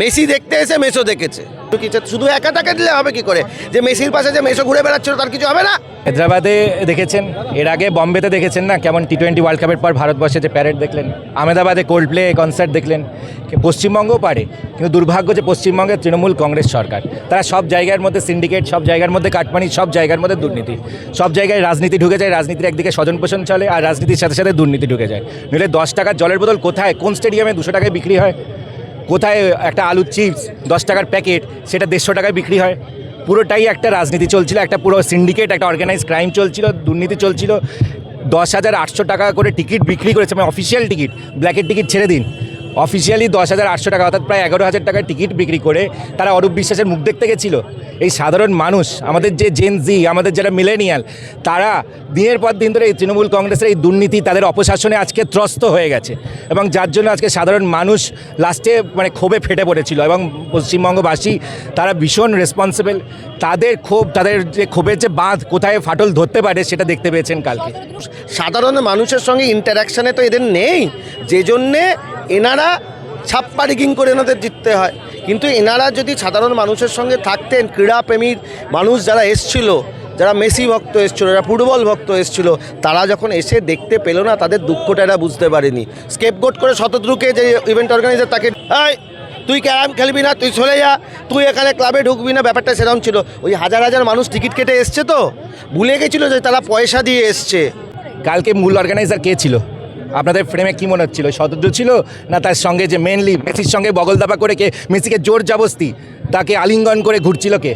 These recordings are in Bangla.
মেসি দেখতে এসে মেসো দেখেছে। শুধু একা টাকা দিলে হবে কি করে? যে মেসির পাশে যে মেসো ঘুরে বেড়াচ্ছিল, তার কিছু হবে না? হায়দ্রাবাদে দেখেছেন? এর আগে বম্বেতে দেখেছেন না? কেমন টি টোয়েন্টি ওয়ার্ল্ড কাপের পর ভারতবর্ষে যে প্যারেড দেখলেন। আহমেদাবাদে কোল্ড প্লে কনসার্ট দেখলেন পশ্চিমবঙ্গও পারে। কিন্তু দুর্ভাগ্য যে পশ্চিমবঙ্গের তৃণমূল কংগ্রেস সরকার। তারা সব জায়গার মধ্যে সিন্ডিকেট সব জায়গার মধ্যে কাটমানি, সব জায়গার মধ্যে দুর্নীতি। সব জায়গায় রাজনীতি ঢুকে যায়, রাজনীতির একদিকে স্বজন পোষণ চলে আর রাজনীতির সাথে সাথে দুর্নীতি ঢুকে যায়। নইলে দশ টাকার জলের বোতল কোথায়? কোন স্টেডিয়ামে দুশো টাকায় বিক্রি হয়? কোথায় একটা আলুর চিপস দশ টাকার প্যাকেট, সেটা দেড়শো টাকায় বিক্রি হয়। পুরোটাই একটা রাজনীতি চলছিল, একটা পুরো সিন্ডিকেট একটা অর্গানাইজ ক্রাইম চলছিল, দুর্নীতি চলছিল। দশ হাজার আটশো টাকা করে টিকিট বিক্রি করেছে মানে অফিসিয়াল টিকিট ব্ল্যাকের টিকিট ছেড়ে দিন। অফিসিয়ালি দশ হাজার আটশো টাকা, অর্থাৎ প্রায় এগারো হাজার টাকার টিকিট বিক্রি করে তারা অরূপ বিশ্বাসের মুখ দেখতে গেছিল। এই সাধারণ মানুষ, আমাদের যে জেন জি আমাদের যারা মিলেনিয়াল তারা দিনের পর দিন ধরে এই তৃণমূল কংগ্রেসের এই দুর্নীতি, তাদের অপশাসনে আজকে ত্রস্ত হয়ে গেছে। এবং যার জন্য আজকে সাধারণ মানুষ লাস্টে মানে ক্ষোভে ফেটে পড়েছিল। এবং পশ্চিমবঙ্গবাসী, তারা ভীষণ রেসপন্সিবল তাদের ক্ষোভ, তাদের যে ক্ষোভের যে বাঁধ, কোথায় ফাটল ধরতে পারে সেটা দেখতে পেয়েছেন কালকে। সাধারণ মানুষের সঙ্গে ইন্টারাকশানে তো এদের নেই। যে জন্যে এনারা ছাপ্পা রিগিং করে এনাদের জিততে হয়। কিন্তু এনারা যদি সাধারণ মানুষের সঙ্গে থাকতেন ক্রীড়াপ্রেমীর মানুষ যারা এসছিল যারা মেসি ভক্ত এসছিল যারা ফুটবল ভক্ত এসছিল তারা যখন এসে দেখতে পেল না তাদের দুঃখটা এরা বুঝতে পারেনি। স্কেপগোট করে শতদ্রুকে যে ইভেন্ট অর্গানাইজার তাকে "এই, তুই ক্যারাম খেলবি না তুই চলে যা তুই এখানে ক্লাবে ঢুকবি না। ব্যাপারটা সেরকম ছিল। ওই হাজার হাজার মানুষ টিকিট কেটে এসছে তো? ভুলে গেছিল যে তারা পয়সা দিয়ে এসছে। কালকে মূল অর্গানাইজার কে ছিল? আপনাদের ফ্রেমে কি মনে হচ্ছিল? শতদ্র ছিল? না তার সঙ্গে যে মেনলি মেসির সঙ্গে বগলদাপা করে কে? মেসিকে জোর জবস্তি তাকে আলিঙ্গন করে ঘুরছিল কে?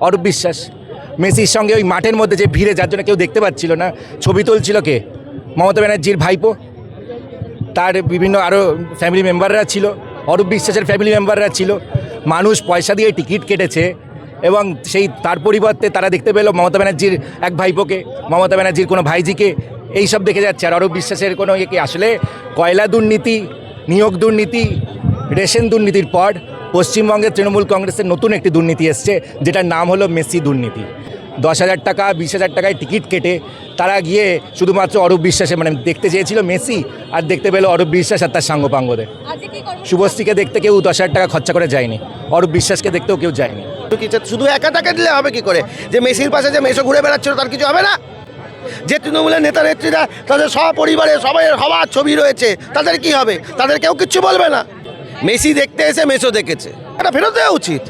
অরূপ বিশ্বাস। মেসির সঙ্গে ওই মাঠের মধ্যে যে ভিড়ে, যার জন্য কেউ দেখতে পাচ্ছিল না, ছবি তুলছিল কে? মমতা ব্যানার্জির ভাইপো। তার বিভিন্ন আরও ফ্যামিলি মেম্বাররা ছিল। অরূপ বিশ্বাসের ফ্যামিলি মেম্বাররা ছিল। মানুষ পয়সা দিয়ে টিকিট কেটেছে এবং সেই তার পরিবর্তে তারা দেখতে পেল মমতা ব্যানার্জির এক ভাইপোকে। মমতা ব্যানার্জির কোনো ভাইজিকে এই সব দেখে যাচ্ছে। আর অরূপ বিশ্বাসের কোনো ইয়ে কি? আসলে কয়লা দুর্নীতি নিয়োগ দুর্নীতি রেশন দুর্নীতির পর পশ্চিমবঙ্গের তৃণমূল কংগ্রেসের নতুন একটি দুর্নীতি এসছে যেটার নাম হলো মেসি দুর্নীতি। দশ হাজার টাকা বিশ হাজার টাকায় টিকিট কেটে তারা গিয়ে শুধুমাত্র অরূপ বিশ্বাসে মানে দেখতে চেয়েছিল মেসি আর দেখতে পেল অরূপ বিশ্বাস আর তার সাঙ্গপাঙ্গদের। শুভশ্রীকে দেখতে কেউ দশ হাজার টাকা খরচা করে যায়নি অরূপ বিশ্বাসকে দেখতেও কেউ যায়নি। তো কিছু শুধু একা টাকা দিলে হবে কি করে? যে মেসির পাশে যে মেসো ঘুরে বেড়াচ্ছিল তার কিছু হবে না? যে তৃণমূলের নেতা নেত্রীরা তাদের সপরিবারে সবাই সবার ছবি রয়েছে, তাদের কি হবে? তাদের কেউ কিচ্ছু বলবে না। মেসি দেখতে এসে মেসো দেখেছে। এটা ফেরত দেওয়া উচিত।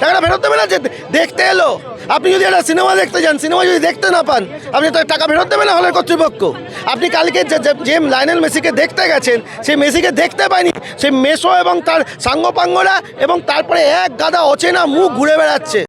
টাকাটা ফেরত দেবে না যে দেখতে এলো। আপনি যদি একটা সিনেমা দেখতে যান, সিনেমা যদি দেখতে না পান, আপনি তো টাকা ফেরত দেবে না হলের কর্তৃপক্ষ। আপনি কালকে যে লাইনেল মেসিকে দেখতে গেছেন, সেই মেসিকে দেখতে পায়নি। সেই মেসো এবং তার সাঙ্গপাঙ্গরা এবং তারপরে এক গাদা অচেনা মুখ ঘুরে বেড়াচ্ছে।